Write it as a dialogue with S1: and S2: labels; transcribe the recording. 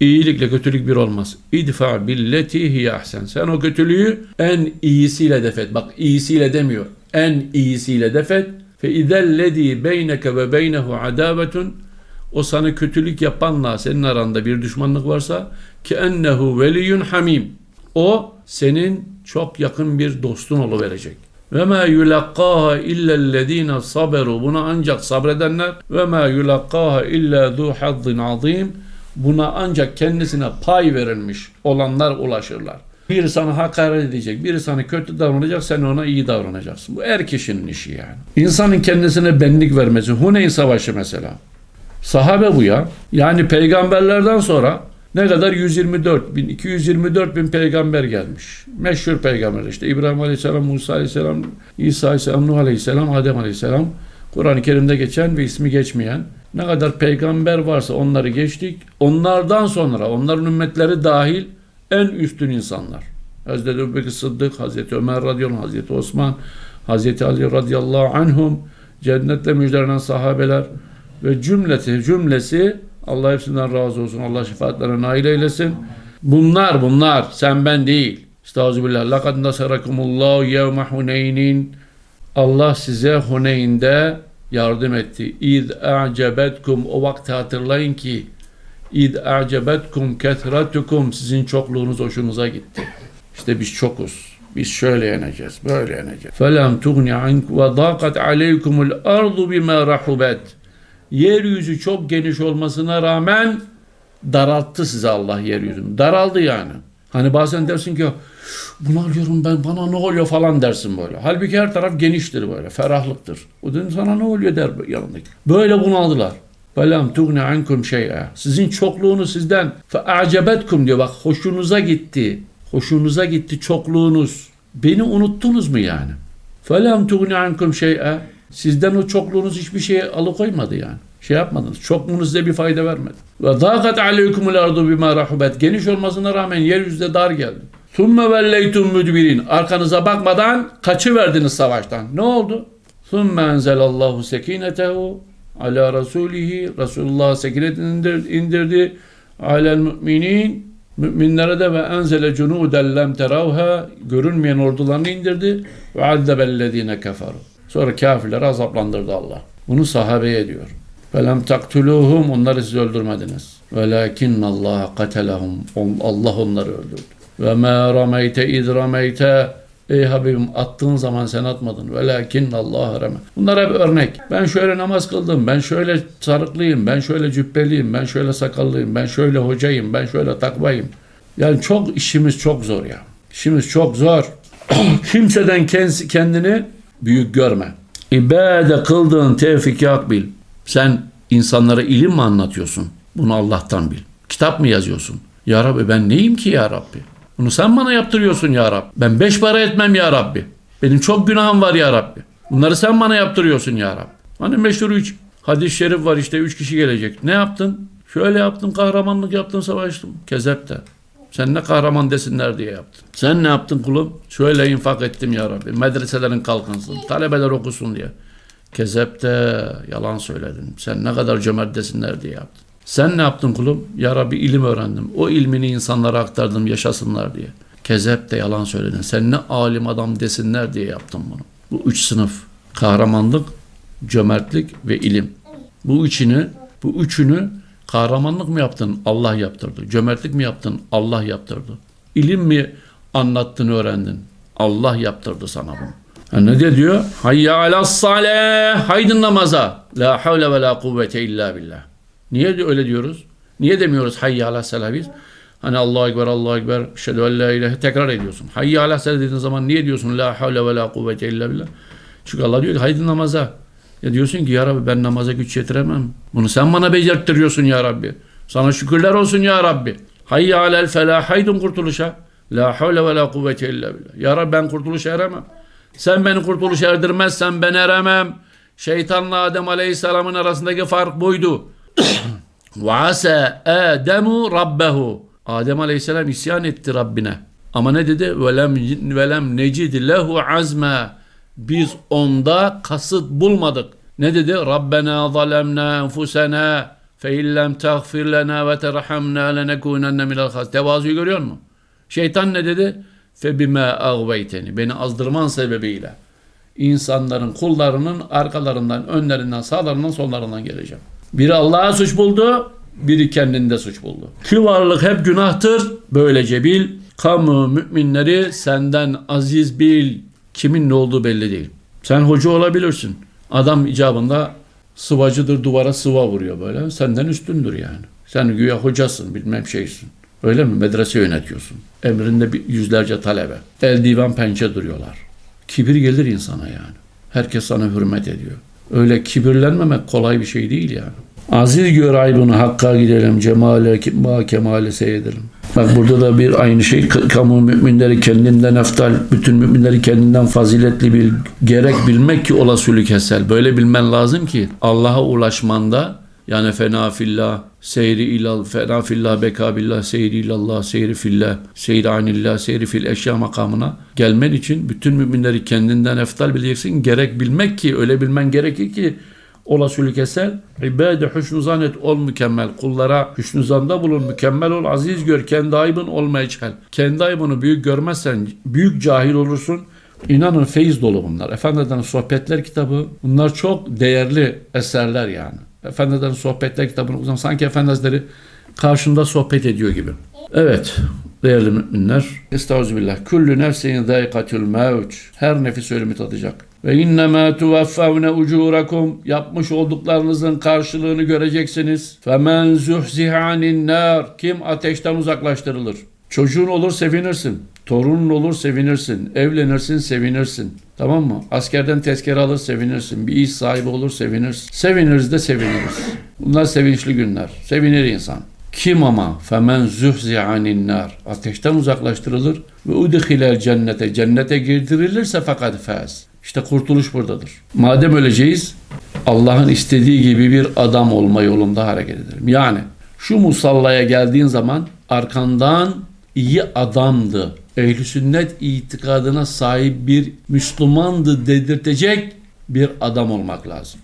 S1: İyilikle kötülük bir olmaz. İdfa billeti hiye ahsen. Sen o kötülüğü en iyisiyle defet. Bak iyisiyle demiyor. En iyisiyle defet. Fe izellezî beyneke ve beynehu adavetun o sana kötülük yapanla senin aranda bir düşmanlık varsa ki ennehu veliyyun hamim. O senin çok yakın bir dostun oluverecek. Ve ma yulakkaha illellezine saberu. Buna ancak sabredenler ve ma yulakkaha illa zu hazzin azim. Buna ancak kendisine pay verilmiş olanlar ulaşırlar. Biri sana hakaret edecek, biri sana kötü davranacak, sen ona iyi davranacaksın. Bu er kişinin işi yani. İnsanın kendisine benlik vermesi. Huneyn Savaşı mesela. Sahabe bu ya. Yani peygamberlerden sonra ne kadar 124 bin, 224 bin peygamber gelmiş. Meşhur peygamber işte İbrahim Aleyhisselam, Musa Aleyhisselam, İsa Aleyhisselam, Nuh Aleyhisselam, Adem Aleyhisselam. Kur'an-ı Kerim'de geçen ve ismi geçmeyen ne kadar peygamber varsa onları geçtik. Onlardan sonra onların ümmetleri dahil en üstün insanlar. Hazreti Ebubekir Sıddık, Hazreti Ömer radıyallahu anh, Hazreti Osman, Hazreti Ali radıyallahu anhum, cennetle müjdelenen sahabeler ve cümleti cümlesi Allah hepsinden razı olsun. Allah şefaatlerine nail eylesin. Bunlar bunlar sen ben değil. Estağfirullah. Lekad nasarakumullahu yevme. Allah size Huneyn'de yardım etti. İz a'cebetkum o vakti hatırlayın ki İz a'cebetkum ketretukum sizin çokluğunuz hoşunuza gitti. İşte biz çokuz. Biz şöyle yeneceğiz, böyle yeneceğiz. Felem tugni ank ve daqat aleykumul ardu bima rahubet. Yeryüzü çok geniş olmasına rağmen daralttı size Allah yeryüzünü. Daraldı yani. Hani bazen dersin ki bunu alıyorum ben bana ne oluyor falan dersin böyle. Halbuki her taraf geniştir böyle. Ferahlıktır. O da sana ne oluyor der yanındaki. Böyle bunaldılar. Velem tugni ankum şey'e. Sizin çokluğunuz sizden fe a'cebetkum diyor bak hoşunuza gitti. Hoşunuza gitti çokluğunuz. Beni unuttunuz mu yani? Felem tugni ankum şey'e. Sizden o çokluğunuz hiçbir şeye alıkoymadı yani. Şey yapmadınız. Çokluğunuz size bir fayda vermedi. Ve dâkat aleykumul ardu bima rahubet. Geniş olmasına rağmen yeryüzüde dar geldi. Thumme velleytum müdbirin. Arkanıza bakmadan kaçıverdiniz savaştan. Ne oldu? Thumme enzelallahu sekinetehu ala rasulihi. Resulullah sekinetini indir- indirdi. Alel müminin. Müminlere de ve enzele cunuden lem teravha. Görünmeyen ordularını indirdi. Ve azzebellezine keferu. Sonra kafirleri azaplandırdı Allah. Bunu sahabeye diyor. Felem taktuluhum onları siz öldürmediniz. Velakin Allah katelahum. Allah onları öldürdü. Ve ma rameyte iz rameyte Ey Habibim attığın zaman sen atmadın. Velakin Allah rame. Bunlar hep örnek. Ben şöyle namaz kıldım. Ben şöyle sarıklıyım. Ben şöyle cübbeliyim. Ben şöyle sakallıyım. Ben şöyle hocayım. Ben şöyle takvayım. Yani çok işimiz çok zor ya. İşimiz çok zor. Kimseden kendini büyük görme. İbade kıldığın tevfik yak bil. Sen insanlara ilim mi anlatıyorsun? Bunu Allah'tan bil. Kitap mı yazıyorsun? Ya Rabbi ben neyim ki ya Rabbi? Bunu sen bana yaptırıyorsun ya Rabbi. Ben beş para etmem ya Rabbi. Benim çok günahım var ya Rabbi. Bunları sen bana yaptırıyorsun ya Rabbi. Hani meşhur üç hadis-i şerif var işte üç kişi gelecek. Ne yaptın? Şöyle yaptın kahramanlık yaptın savaştım. Kezep de. Sen ne kahraman desinler diye yaptın. Sen ne yaptın kulum? Şöyle infak ettim ya Rabbi. Medreselerin kalkınsın. Talebeler okusun diye. Kezep de yalan söyledin. Sen ne kadar cömert desinler diye yaptın. Sen ne yaptın kulum? Ya Rabbi ilim öğrendim. O ilmini insanlara aktardım yaşasınlar diye. Kezep de yalan söyledin. Sen ne alim adam desinler diye yaptın bunu. Bu üç sınıf. Kahramanlık, cömertlik ve ilim. Bu üçünü, bu üçünü kahramanlık mı yaptın? Allah yaptırdı. Cömertlik mi yaptın? Allah yaptırdı. İlim mi anlattın, öğrendin? Allah yaptırdı sana bunu. Ha ne de diyor? Hayya alas salih. Haydın namaza. La havle ve la kuvvete illa billah. Niye öyle diyoruz? Niye demiyoruz hayya ala salah biz? Hani Allahu Ekber, Allahu Ekber, şehadü en la ilahe tekrar ediyorsun. Hayya ala salah dediğin zaman niye diyorsun la havle ve la kuvvete illa billah? Çünkü Allah diyor ki haydi namaza. Ya diyorsun ki ya Rabbi ben namaza güç yetiremem. Bunu sen bana becerttiriyorsun ya Rabbi. Sana şükürler olsun ya Rabbi. Hayya alel felah, haydın kurtuluşa. La havle ve la kuvvete illa billah. Ya Rabbi ben kurtuluşa eremem. Sen beni kurtuluş erdirmezsen ben eremem. Şeytanla Adem Aleyhisselam'ın arasındaki fark buydu. Vase Ademu Rabbehu. Adem Aleyhisselam isyan etti Rabbine. Ama ne dedi? Velem velem necid lehu azme. Biz onda kasıt bulmadık. Ne dedi? Rabbena zalemna enfusena fe illem tagfir lena ve terhamna lenekunenne minel Tevazuyu görüyor musun? Şeytan ne dedi? febime agveyteni beni azdırman sebebiyle insanların kullarının arkalarından, önlerinden, sağlarından, sollarından geleceğim. Biri Allah'a suç buldu, biri kendinde suç buldu. Ki varlık hep günahtır. Böylece bil. Kamu müminleri senden aziz bil. Kimin ne olduğu belli değil. Sen hoca olabilirsin. Adam icabında sıvacıdır duvara sıva vuruyor böyle. Senden üstündür yani. Sen güya hocasın bilmem şeysin. Öyle mi? Medrese yönetiyorsun. Emrinde bir yüzlerce talebe. El divan pençe duruyorlar. Kibir gelir insana yani. Herkes sana hürmet ediyor. Öyle kibirlenmemek kolay bir şey değil yani. Aziz gör aybını hakka gidelim, cemale ma kemale seyredelim. Bak burada da bir aynı şey kamu müminleri kendinden eftal, bütün müminleri kendinden faziletli bil, gerek bilmek ki ola sülü kesel. Böyle bilmen lazım ki Allah'a ulaşmanda yani fena fillah, seyri ilal, fena fillah, beka billah, seyri ilallah, seyri fillah, seyri anillah, seyri fil eşya makamına gelmen için bütün müminleri kendinden eftal bileceksin. Gerek bilmek ki öyle bilmen gerekir ki ola sülü kesel. İbade hüsnü zannet ol mükemmel. Kullara hüsnü zanda bulun, mükemmel ol, aziz gör, kendi aybın olmaya çel. Kendi aybını büyük görmezsen büyük cahil olursun. İnanın feyiz dolu bunlar. Efendiden Sohbetler kitabı bunlar çok değerli eserler yani. Efendiden Sohbetler kitabını okudum. Sanki Efendi Hazretleri karşında sohbet ediyor gibi. Evet değerli müminler. Estağfirullah. Kullu nefsin zâikatül mevç. Her nefis ölümü tadacak. Ve innemâ tuvaffavne ucurakum. Yapmış olduklarınızın karşılığını göreceksiniz. Femen zuhzihe anin nar. Kim ateşten uzaklaştırılır. Çocuğun olur sevinirsin. Torunun olur sevinirsin. Evlenirsin sevinirsin. Tamam mı? Askerden tezkere alır sevinirsin. Bir iş sahibi olur sevinirsin. Seviniriz de seviniriz. Bunlar sevinçli günler. Sevinir insan. Kim ama femen zuhzi anin nar ateşten uzaklaştırılır ve udkhilel cennete cennete girdirilirse fakat faz. İşte kurtuluş buradadır. Madem öleceğiz Allah'ın istediği gibi bir adam olma yolunda hareket edelim. Yani şu musallaya geldiğin zaman arkandan iyi adamdı. Ehl-i sünnet itikadına sahip bir Müslümandı dedirtecek bir adam olmak lazım.